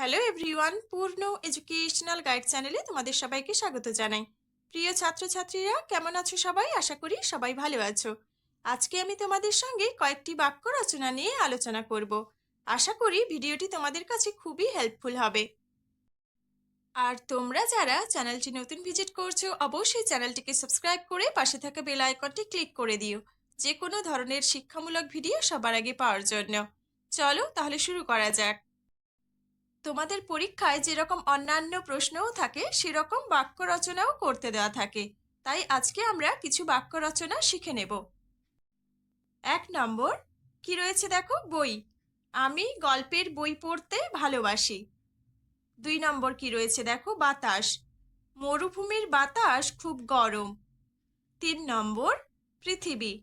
Hello everyone Purno educational guide চ্যানেলে তোমাদের সবাইকে স্বাগত জানাই। প্রিয় ছাত্রছাত্রীরা, কেমন আছো সবাই? আশা করি সবাই ভালো আছো। আজকে আমি তোমাদের সঙ্গে কয়েকটি বাক্য রচনা নিয়ে আলোচনা করব। আশা করি ভিডিওটি তোমাদের কাছে খুবই হেল্পফুল হবে। আর তোমরা যারা চ্যানেলটি নতুন ভিজিট করছ, অবশ্যই চ্যানেলটিকে সাবস্ক্রাইব করে পাশে থাকা বেল আইকনটি ক্লিক করে দিও। যে কোনো ধরনের শিক্ষামূলক ভিডিও সবার আগে পাওয়ার জন্য। চলো তাহলে শুরু করা যাক। তোমাদের পরীক্ষায় যেরকম অন্যান্য প্রশ্নও থাকে, সেরকম বাক্য রচনাও করতে দেওয়া থাকে। তাই আজকে আমরা কিছু বাক্য রচনা শিখে নেব। এক নম্বর, কি রয়েছে দেখো? বই। আমি গল্পের বই পড়তে ভালোবাসি। দুই নম্বর, কি রয়েছে দেখো? বাতাস। মরুভূমির বাতাস খুব গরম। তিন নম্বর, পৃথিবী।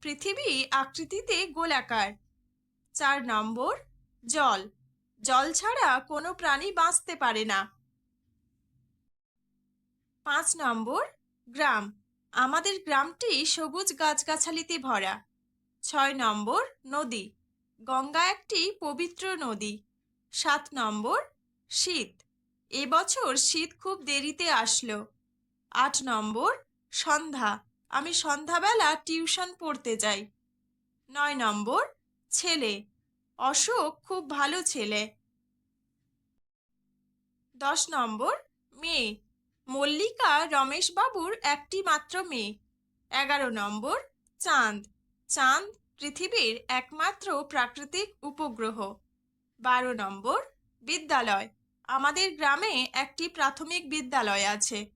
পৃথিবী আকৃতিতে গোলাকার। চার নম্বর, জল। জল ছাড়া কোনো প্রাণী বাঁচতে পারে না। পাঁচ নম্বর, গ্রাম। আমাদের গ্রামটি সবুজ গাছগাছালিতে ভরা। ছয় নম্বর, নদী। গঙ্গা একটি পবিত্র নদী। সাত নম্বর, শীত। এবছর শীত খুব দেরিতে আসলো। আট নম্বর, সন্ধ্যা। আমি সন্ধ্যাবেলা টিউশন পড়তে যাই। নয় নম্বর, ছেলে। অশোক খুব ভালো ছেলে। দশ নম্বর, মেয়ে। মল্লিকা রমেশবাবুর একটি মাত্র মেয়ে। এগারো নম্বর, চাঁদ। চাঁদ পৃথিবীর একমাত্র প্রাকৃতিক উপগ্রহ। বারো নম্বর, বিদ্যালয়। আমাদের গ্রামে একটি প্রাথমিক বিদ্যালয় আছে।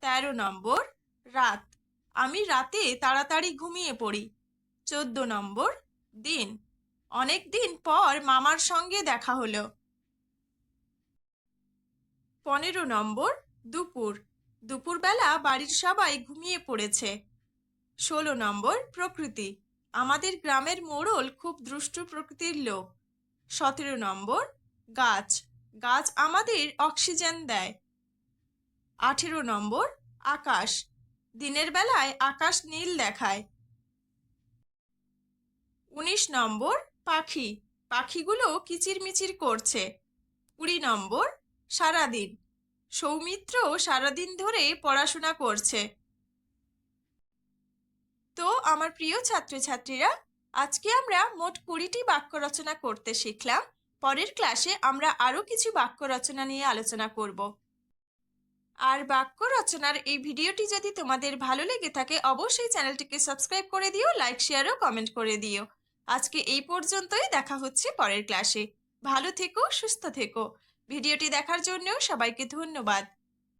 তেরো নম্বর, রাত। আমি রাতে তাড়াতাড়ি ঘুমিয়ে পড়ি। চোদ্দ নম্বর, দিন। অনেক দিন পর মামার সঙ্গে দেখা হলো। পনেরো নম্বর, দুপুর। দুপুরবেলা বাড়ির সবাই ঘুমিয়ে পড়েছে। ষোলো নম্বর, প্রকৃতি। আমাদের গ্রামের মোড়ল খুব দুষ্টু প্রকৃতির লোক। সতেরো নম্বর, গাছ। গাছ আমাদের অক্সিজেন দেয়। আঠেরো নম্বর, আকাশ। দিনের বেলায় আকাশ নীল দেখায়। উনিশ নম্বর পাখি, পাখিগুলো কিচিরমিচির করছে। কুড়ি নম্বর, সারাদিন। সৌমিত্র সারাদিন ধরে পড়াশোনা করছে। তো, আমার প্রিয় ছাত্রছাত্রীরা, আজকে আমরা মোট কুড়িটি বাক্য রচনা করতে শিখলাম। পরের ক্লাসে আমরা আরও কিছু বাক্য রচনা নিয়ে আলোচনা করব। আর বাক্য রচনার এই ভিডিওটি যদি তোমাদের ভালো লেগে থাকে, অবশ্যই চ্যানেলটিকে সাবস্ক্রাইব করে দিও, লাইক, শেয়ার ও কমেন্ট করে দিও। আজকে এই পর্যন্তই, দেখা হচ্ছে পরের ক্লাসে ভালো থেকো, সুস্থ থেকো। ভিডিওটি দেখার জন্য সবাইকে ধন্যবাদ।